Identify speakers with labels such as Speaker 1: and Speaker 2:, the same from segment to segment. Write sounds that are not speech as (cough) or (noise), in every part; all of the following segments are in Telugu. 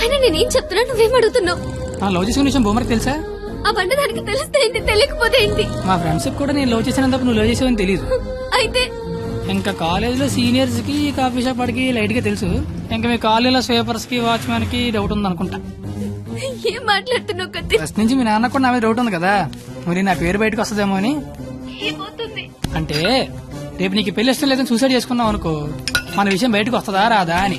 Speaker 1: అయినా నేనేం చెప్తున్నా? నువ్వేం అడుగుతున్నావు?
Speaker 2: నా లవ్ చేసుకున్న విషయం బొమ్మరికి తెలుసా?
Speaker 1: ఆ బండ దానికి తెలిస్తే ఏంటి? తెలియకపోతే ఏంటి?
Speaker 2: మా ఫ్రెండ్స్ కూడా నేను లవ్ చేసినందుకు నువ్వు లవ్ చేసావని తెలియదు
Speaker 1: అయితే?
Speaker 2: ఇంకా కాలేజీలో సీనియర్స్కి కాఫీ షాప్ వాడికి లైట్గా తెలుసు. ఇంకా మీ కాలేజీలో స్వీపర్స్కి వాచ్మెన్కి డౌట్ ఉంది అనుకుంటా
Speaker 1: ఏం మాట్లాడుతున్నావు కత్తి?
Speaker 2: ఫస్ట్ నుంచి మీ నాన్న కూడా నా మీద డౌట్ ఉంది కదా. మరి నా పేరు బయటకు వస్తుందేమో అని. అంటే రేపు నీకు పెళ్ళి ఇష్టం లేదని సూసైడ్ చేసుకున్నావు అనుకో. మన విషయం బయటకు వస్తుందా రాదా అని.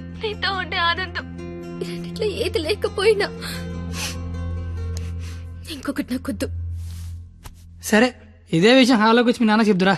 Speaker 1: నీతో ఉండే ఆనందం. రెండిట్లో ఏది లేకపోయినా ఇంకొకటి నాకొద్దు.
Speaker 2: సరే ఇదే విషయం హాల్లోకి వచ్చి మీ నాన్న చెప్దురా.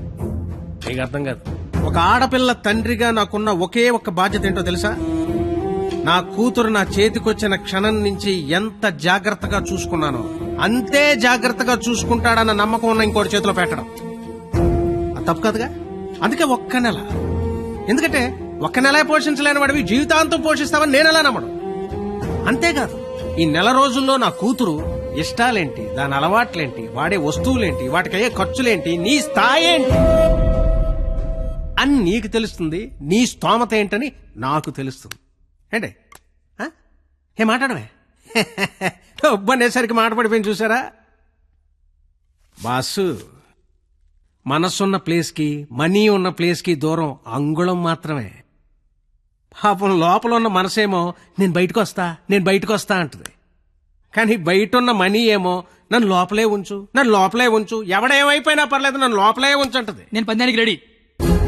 Speaker 3: నీకు అర్థం కాదు. ఒక ఆడపిల్ల తండ్రిగా నాకున్న ఒకే ఒక్క బాధ్యత ఏంటో తెలుసా? నా కూతురు నా చేతికొచ్చిన క్షణం నుంచి ఎంత జాగ్రత్తగా చూసుకున్నానో అంతే జాగ్రత్తగా చూసుకుంటాడన్న నమ్మకం ఉన్న ఇంకోటి చేతిలో పెట్టడం. తప్పు కాదుగా? అందుకే ఒక్క నెల. ఎందుకంటే ఒక్క నెల పోషించలేని వాడివి జీవితాంతం పోషిస్తావని నేను ఎలా నమ్మడం? అంతేకాదు ఈ నెల రోజుల్లో నా కూతురు ఇష్టాలేంటి దాని అలవాట్లేంటి వాడే వస్తువులేంటి వాటికి అయ్యే ఖర్చులేంటి నీ స్థాయి ఏంటి అని నీకు తెలుస్తుంది నీ స్తోమత ఏంటని నాకు తెలుస్తుంది. ఏంటి? ఏ మాట్లాడమే? (laughs) ఒబ్బనేసరికి మాట పడిపోయింది చూసారా? బాసు మనసున్న ప్లేస్కి మనీ ఉన్న ప్లేస్కి దూరం అంగుళం మాత్రమే. పాపం లోపల ఉన్న మనసేమో నేను బయటకు వస్తా నేను బయటకు వస్తా అంటది. కానీ బయట ఉన్న మనీ ఏమో నన్ను లోపలే ఉంచు నన్ను లోపలే ఉంచు ఎవడేమైపోయినా పర్లేదు నన్ను లోపలే ఉంచంటది
Speaker 2: నేను పందానికి రెడీ.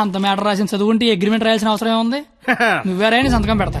Speaker 2: అంత మ్యాటర్ రాసిన చదువుంటే అగ్రిమెంట్ రాయాల్సిన అవసరం ఏముంది? (laughs) నువ్వేరే అని సంతకం పెడతా.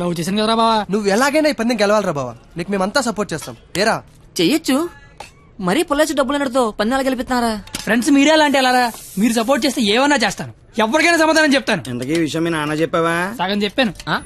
Speaker 2: లవ్ చేశాను కదరా బావా?
Speaker 4: నువ్వు ఎలాగైనా ఈ పందెం గెలవాలరా బావా. నీకు మేమంతా సపోర్ట్ చేస్తాం. ఏరా?
Speaker 5: చెయ్యొచ్చు. మరీ పొల్లేసి డబ్బులు అనడుతో పన్నెల గెలిపిస్తున్నారా?
Speaker 2: ఫ్రెండ్స్ మీరే అలాంటి అలారా మీరు సపోర్ట్ చేస్తే ఏమన్నా చేస్తాను. ఎవరికైనా సమాధానం చెప్తాను.
Speaker 6: ఇంతకీ ఈ విషయం మీ నాన్న చెప్పావా?
Speaker 2: సగం చెప్పాను.
Speaker 5: ఆ?